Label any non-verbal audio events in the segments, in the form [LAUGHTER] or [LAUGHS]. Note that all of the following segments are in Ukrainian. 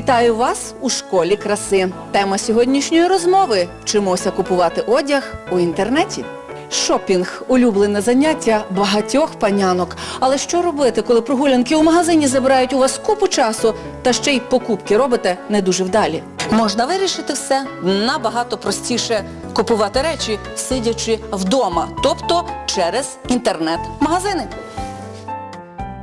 Вітаю вас у школі краси. Тема сьогоднішньої розмови вчимося купувати одяг у інтернеті. Шопінг улюблене заняття багатьох панянок. Але що робити, коли прогулянки у магазині забирають у вас купу часу, та ще й покупки робите не дуже вдалі? Можна вирішити все набагато простіше купувати речі, сидячи вдома, тобто через інтернет-магазини.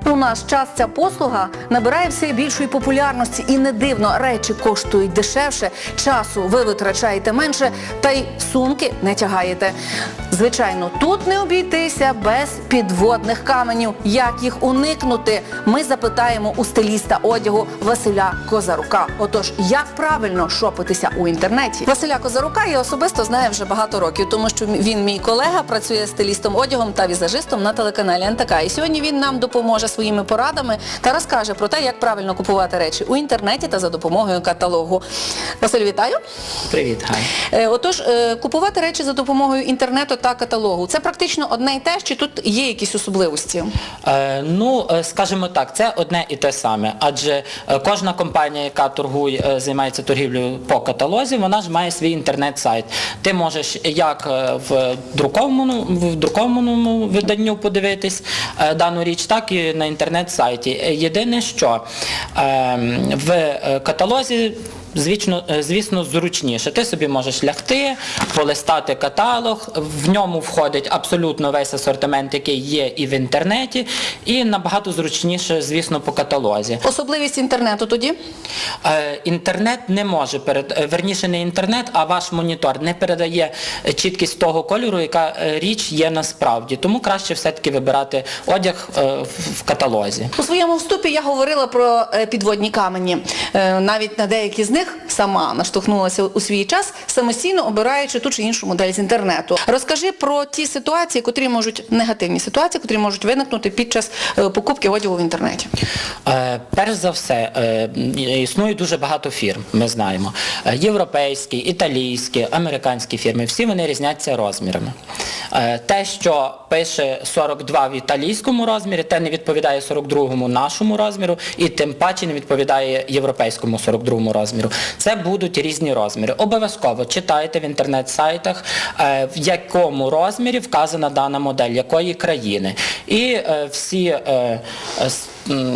У наш час ця послуга набирає все більшої популярності і не дивно, речі коштують дешевше, часу ви витрачаєте менше, та й сумки не тягаєте. Звичайно, тут не обійтися без підводних каменів. Як їх уникнути? Ми запитаємо у стиліста одягу Василя Козарука. Отож, як правильно шопитися у інтернеті? Василя Козарука я особисто знаю вже багато років, тому що він мій колега, працює стилістом одягом та візажистом на телеканалі НТК. І сьогодні він нам допоможе своїми порадами та розкаже про те, як правильно купувати речі у інтернеті та за допомогою каталогу. Василь, вітаю. Привіт, Гай. Е, Отож, е, купувати речі за допомогою інтернету та каталогу це практично одне й те, чи тут є якісь особливості? Е, ну, скажімо так, це одне і те саме. Адже кожна компанія, яка торгує, займається торгівлею по каталозі, вона ж має свій інтернет-сайт. Ти можеш як в друкованому, в друкованому виданню подивитись дану річ, так і на інтернет-сайті. Єдине, що е, в каталозі Звісно, е, звісно, зручніше. Ти собі можеш лягти, полистати каталог, в ньому входить абсолютно весь асортимент, який є і в інтернеті, і набагато зручніше, звісно, по каталозі. Особливість інтернету тоді? Е, Інтернет не може перед е, верніше не інтернет, а ваш монітор не передає чіткість того кольору, яка річ є насправді. Тому краще все-таки вибирати одяг в- каталозі. У своєму вступі я говорила про підводні камені. Навіть на деякі з них сама наштовхнулася у свій час, самостійно обираючи ту чи іншу модель з інтернету. Розкажи про ті ситуації, котрі можуть негативні ситуації, котрі можуть виникнути під час е, покупки одягу в інтернеті. Е, Перш за все, е, існує дуже багато фірм, ми знаємо. Е, Європейські, італійські, американські фірми, всі вони різняться розмірами. Е, Те, що пише 42 в італійському розмірі, те не відповідає 42-му нашому розміру, і тим паче не відповідає європейському 42-му розміру. Це будуть різні розміри. Обов'язково читайте в інтернет-сайтах, е, в якому розмірі вказана дана модель, якої країни. І е, всі е,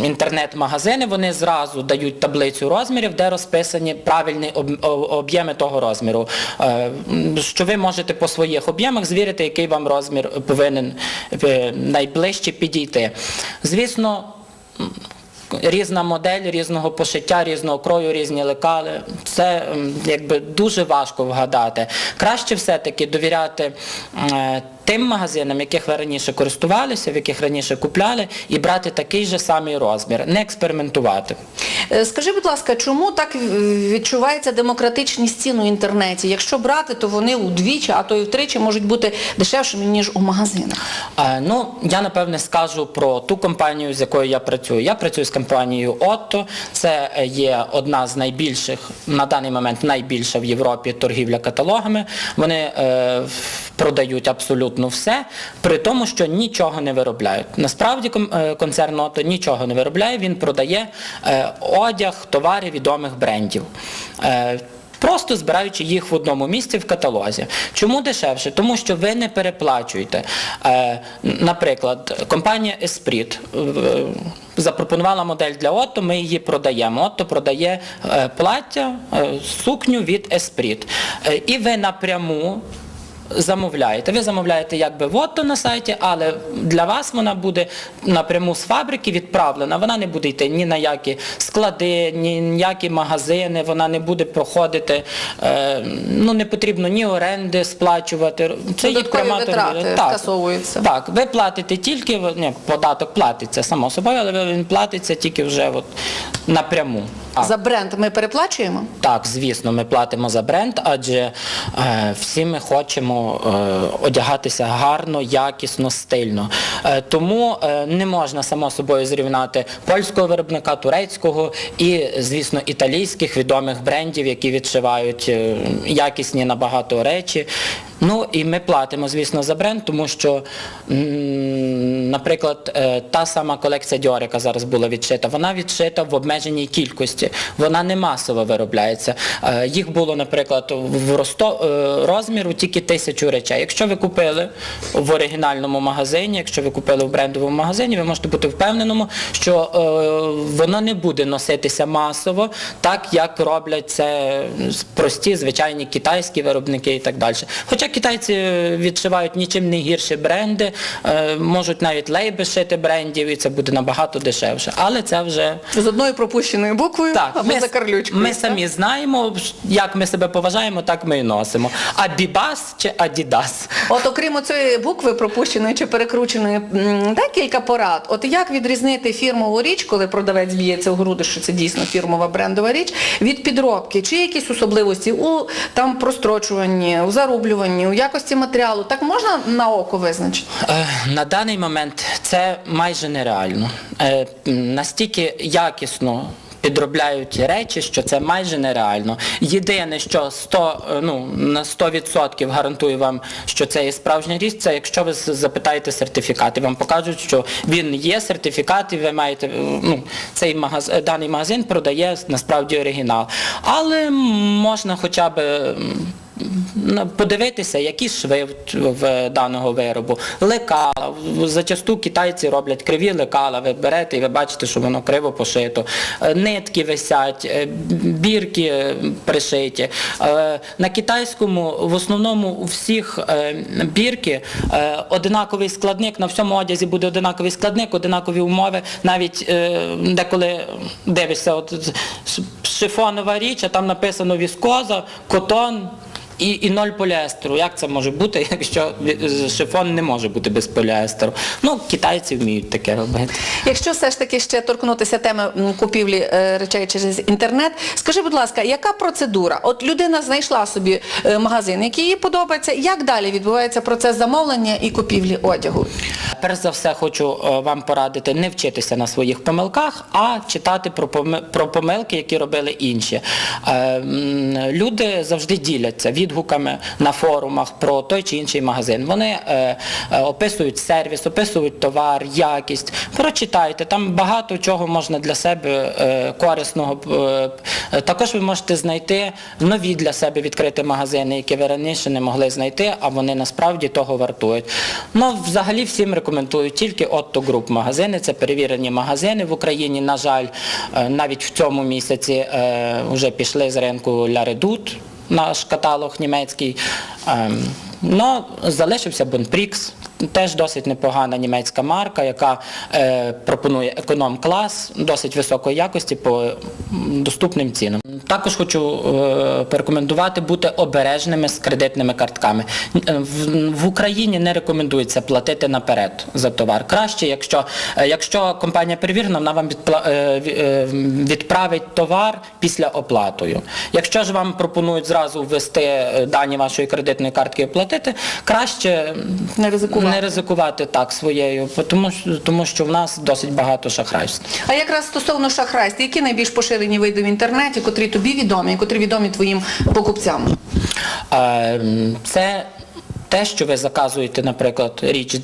інтернет-магазини вони зразу дають таблицю розмірів, де розписані правильні об'єми того розміру. Що ви можете по своїх об'ємах звірити, який вам розмір повинен найближче підійти. Звісно, різна модель, різного пошиття, різного крою, різні лекали. Це якби дуже важко вгадати. Краще все-таки довіряти е, тим магазинам, яких ви раніше користувалися, в яких раніше купляли, і брати такий же самий розмір, не експериментувати. Е, Скажи, будь ласка, чому так е, відчувається демократичність цін у інтернеті? Якщо брати, то вони удвічі, а то і втричі можуть бути дешевшими, ніж у магазинах. Е, Ну, я напевне скажу про ту компанію, з якою я працюю. Я працюю з компанією Otto. Це е, є одна з найбільших, на даний момент найбільша в Європі торгівля каталогами. Вони е, продають абсолютно все, при тому, що нічого не виробляють. Насправді е, концерн Otto нічого не виробляє, він продає е, одяг, товари відомих брендів. Е, Просто збираючи їх в одному місці в каталозі. Чому дешевше? Тому що ви не переплачуєте. Наприклад, компанія Esprit запропонувала модель для Otto, ми її продаємо. Otto продає плаття, сукню від Esprit. І ви напряму замовляєте. Ви замовляєте якби в на сайті, але для вас вона буде напряму з фабрики відправлена. Вона не буде йти ні на які склади, ні ніякі магазини, вона не буде проходити, е, ну не потрібно ні оренди сплачувати. Це є пряма торгівля. Так. Так, ви платите тільки, ні, податок платиться само собою, але він платиться тільки вже от напряму. А. За бренд ми переплачуємо? Так, звісно, ми платимо за бренд, адже е, всі ми хочемо е, одягатися гарно, якісно, стильно. Е, тому е, не можна само собою зрівняти польського виробника, турецького і, звісно, італійських відомих брендів, які відшивають е, якісні набагато речі. Ну і ми платимо, звісно, за бренд, тому що, наприклад, е, та сама колекція Dior, яка зараз була відшита, вона відшита в обмеженій кількості. Вона не масово виробляється. Е, Їх було, наприклад, в е, розміру тільки тисячу речей. Якщо ви купили в оригінальному магазині, якщо ви купили в брендовому магазині, ви можете бути впевненому, що воно не буде носитися масово, так як роблять це прості, звичайні китайські виробники і так далі. Хоча китайці відшивають нічим не гірші бренди, е, можуть навіть лейби шити брендів, і це буде набагато дешевше. Але це вже З одною пропущеною буквою так, або ми, за карлючкою. ми так? самі знаємо, як ми себе поважаємо, так ми і носимо. А Бібас чи Адідас? От окрім цієї букви пропущеної чи перекрученої, м, дай кілька порад. От як відрізнити фірмову річ, коли продавець б'ється в груди, що це дійсно фірмова брендова річ, від підробки? Чи якісь особливості у там прострочуванні, у зарублюванні, у якості матеріалу? Так можна на око визначити? Е, На даний момент це майже нереально. Е, Настільки якісно підробляють речі, що це майже нереально. Єдине, що 100, е, ну, на 100% гарантую вам, що це є справжня річ, це якщо ви запитаєте сертифікат, і вам покажуть, що він є сертифікат, і ви маєте, ну, цей магаз, даний магазин продає насправді оригінал. Але можна хоча б подивитися, які шви в, даного виробу, лекала. Зачасту китайці роблять криві лекала, ви берете і ви бачите, що воно криво пошито. Е, Нитки висять, е, бірки е, пришиті. На китайському в основному у всіх бірки одинаковий складник, на всьому одязі буде одинаковий складник, одинакові умови. Навіть деколи дивишся, от шифонова річ, а там написано віскоза, котон. І, і ноль поліестеру. Як це може бути, [LAUGHS] якщо шифон не може бути без поліестеру? Ну, китайці вміють таке робити. Якщо все ж таки ще торкнутися теми купівлі е, речей через інтернет, скажи, будь ласка, яка процедура? От людина знайшла собі е, магазин, який їй подобається, як далі відбувається процес замовлення і купівлі одягу? Перш за все, хочу е, вам порадити не вчитися на своїх помилках, а читати про помилки, які робили інші. Е, Люди завжди діляться відгуками на форумах про той чи інший магазин. Вони е, е, описують сервіс, описують товар, якість. Прочитайте, там багато чого можна для себе е, корисного. Також ви можете знайти нові для себе відкрити магазини, які ви раніше не могли знайти, а вони насправді того вартують. Ну, взагалі всім рекомендую тільки Otto Group магазини. Це перевірені магазини в Україні. На жаль, навіть в цьому місяці вже пішли з ринку La Redoute, наш каталог німецький. Ем, Ну, залишився Bonprix, теж досить непогана німецька марка, яка е, пропонує економ-клас досить високої якості по доступним цінам. Також хочу е, порекомендувати бути обережними з кредитними картками. Е, В, Україні не рекомендується платити наперед за товар. Краще, якщо, якщо компанія перевірена, вона вам відправить товар після оплатою. Якщо ж вам пропонують зразу ввести дані вашої кредитної картки і платити, краще Не ризикувати. Не ризикувати так своєю, тому, тому що в нас досить багато шахрайств. А якраз стосовно шахрайств, які найбільш поширені види в інтернеті, котрі тобі відомі, котрі відомі твоїм покупцям? Е, Це те, що ви заказуєте, наприклад, річ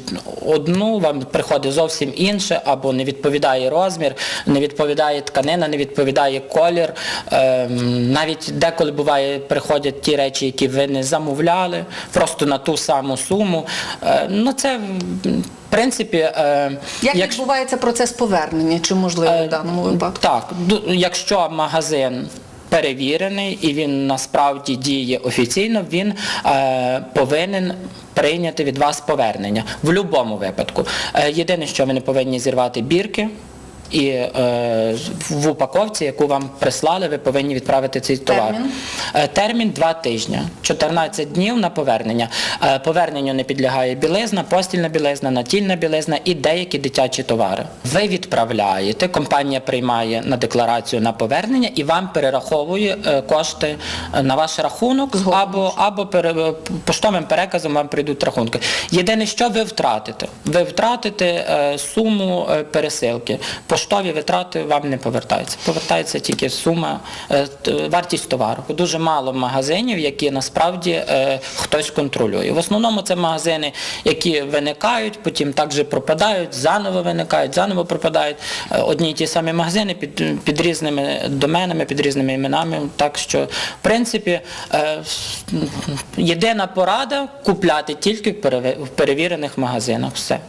одну, вам приходить зовсім інше, або не відповідає розмір, не відповідає тканина, не відповідає колір. Е, Навіть деколи буває, приходять ті речі, які ви не замовляли, просто на ту саму суму. Е, Ну це в принципі, е, Як якщо- відбувається процес повернення? Чи можливо в даному випадку? так, якщо магазин перевірений і він насправді діє офіційно, він е, повинен прийняти від вас повернення в будь-якому випадку. Е, єдине, що ви не повинні зірвати бірки. І е, в упаковці, яку вам прислали, ви повинні відправити цей товар. Термін? Е, Термін 2 тижні, 14 днів на повернення. Е, Поверненню не підлягає білизна, постільна білизна, натільна білизна і деякі дитячі товари. Ви відправляєте, компанія приймає на декларацію на повернення і вам перераховує е, кошти е, на ваш рахунок Згодом. або, або пере- е, поштовим переказом вам прийдуть рахунки. Єдине, що ви втратите? Ви втратите е, суму е, пересилки. Поштові витрати вам не повертаються. Повертається тільки сума, е, вартість товару. Дуже мало магазинів, які насправді е, хтось контролює. В основному це магазини, які виникають, потім також пропадають, заново виникають, заново пропадають. Е, Одні й ті самі магазини під, під різними доменами, під різними іменами. Так що, в принципі, єдина порада купляти тільки в перевірених магазинах. Все.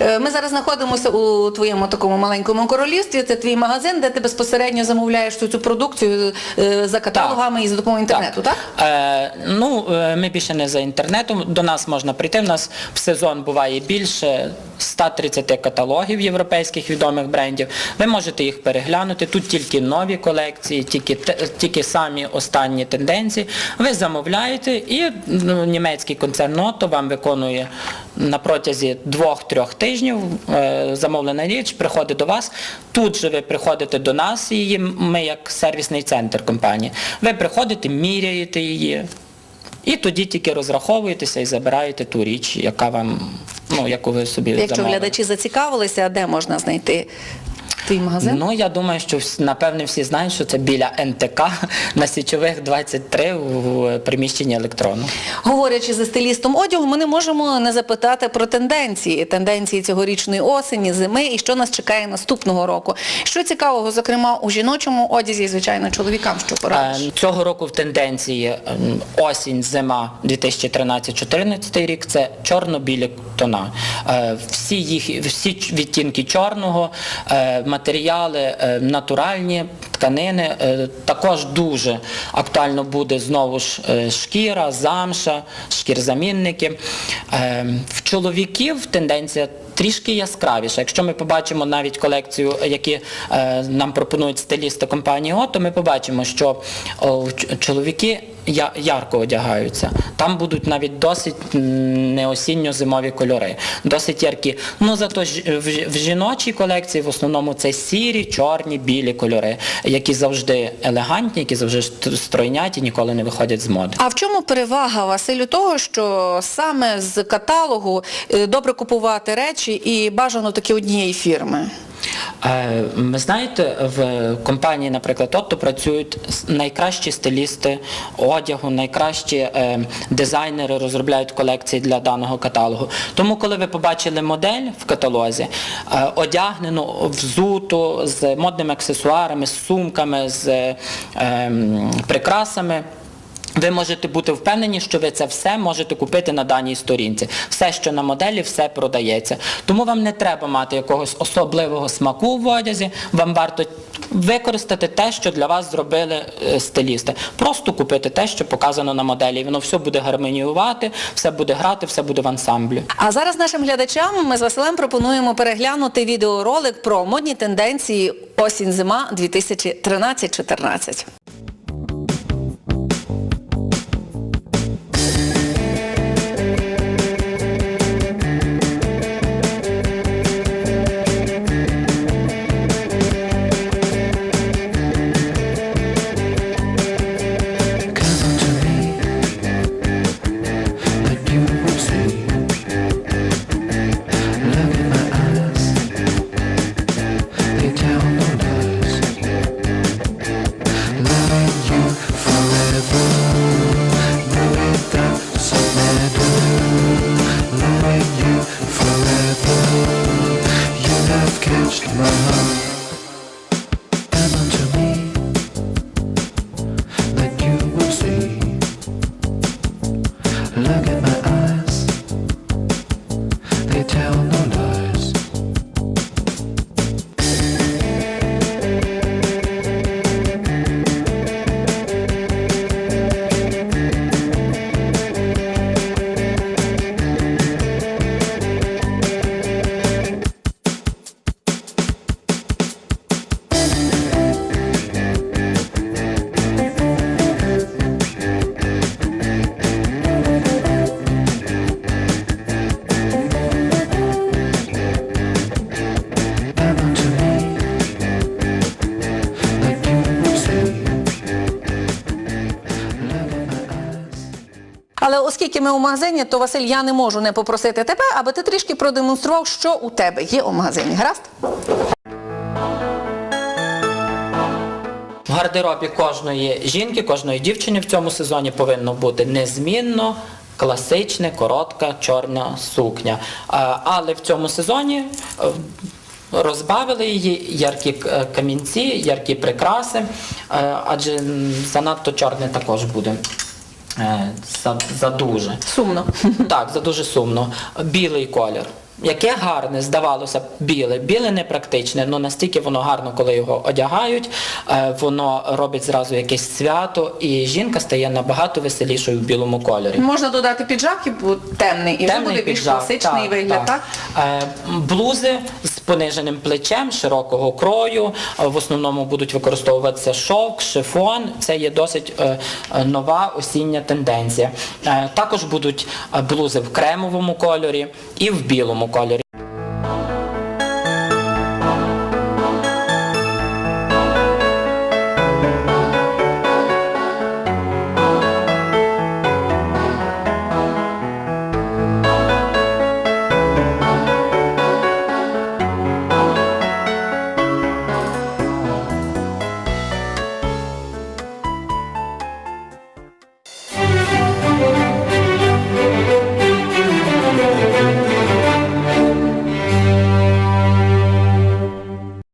Е, Ми зараз знаходимося у твоєму такому маленькому королівстві. Це твій магазин, де ти безпосередньо замовляєш цю, продукцію е, за каталогами і за допомогою інтернету, так? Е, ну, е, ми більше не за інтернетом. До нас можна прийти. У нас в сезон буває більше 130 каталогів європейських відомих брендів. Ви можете їх переглянути. Тут тільки нові колекції, тільки, тільки самі останні тенденції. Ви замовляєте і ну, німецький концерн Ното вам виконує на протязі двох-трьох тижнів е, замовлена річ, приходить до вас. Тут же ви приходите до нас, її ми як сервісний центр компанії. Ви приходите, міряєте її, і тоді тільки розраховуєтеся і забираєте ту річ, яка вам, ну, яку ви собі Якщо замовили. глядачі зацікавилися, де можна знайти твій магазин? Ну, я думаю, що напевне всі знають, що це біля НТК [LAUGHS] на Січових 23 в приміщенні електрону. Говорячи за стилістом одягу, ми не можемо не запитати про тенденції. Тенденції цьогорічної осені, зими і що нас чекає наступного року. Що цікавого, зокрема, у жіночому одязі і, звичайно, чоловікам, що порадиш? Е, Цього року в тенденції осінь, зима 2013-2014 рік це чорно-білі тона. Е, Всі їх всі відтінки чорного, е, матеріали е, натуральні, тканини. Е, Також дуже актуально буде знову ж е, шкіра, замша, шкірзамінники. В чоловіків тенденція трішки яскравіше. Якщо ми побачимо навіть колекцію, які нам пропонують стилісти компанії ОТО, ми побачимо, що о, чоловіки ярко одягаються. Там будуть навіть досить м, не осінньо-зимові кольори, досить яркі. Ну зато в, жіночій колекції в основному це сірі, чорні, білі кольори, які завжди елегантні, які завжди ст- стройняті, ніколи не виходять з моди. А в чому перевага, Василю, того, що саме з каталогу е, добре купувати речі і бажано таки однієї фірми? Е, Ви знаєте, в компанії, наприклад, Отто працюють найкращі стилісти одягу, найкращі е, дизайнери розробляють колекції для даного каталогу. Тому, коли ви побачили модель в каталозі, е, одягнену, взуту, з модними аксесуарами, з сумками, з прикрасами. Ви можете бути впевнені, що ви це все можете купити на даній сторінці. Все, що на моделі, все продається. Тому вам не треба мати якогось особливого смаку в одязі. Вам варто використати те, що для вас зробили е, стилісти. Просто купити те, що показано на моделі. І воно все буде гармоніювати, все буде грати, все буде в ансамблі. А зараз нашим глядачам ми з Василем пропонуємо переглянути відеоролик про модні тенденції осінь-зима 2013-14. touched my heart. Оскільки ми у магазині, то Василь, я не можу не попросити тебе, аби ти трішки продемонстрував, що у тебе є у магазині. Гаразд? гардеробі кожної жінки, кожної дівчини в цьому сезоні повинно бути незмінно. Класична, коротка, чорна сукня. Але в цьому сезоні е, розбавили її яркі е, камінці, яркі прикраси, е, адже занадто чорне також буде. Е, За, за дуже. Сумно. [LAUGHS] Так, за дуже сумно. Білий колір. Яке гарне, здавалося б, біле. Біле непрактичне, але настільки воно гарно, коли його одягають, е, воно робить зразу якесь свято, і жінка стає набагато веселішою в білому кольорі. Можна додати піджак і темний, і вже буде більш піджак, класичний вигляд, так? Е, блузи з пониженим плечем, широкого крою. В основному будуть використовуватися шовк, шифон. Це є досить е, е, нова осіння тенденція. Е, також будуть блузи в кремовому кольорі і в білому кольорі.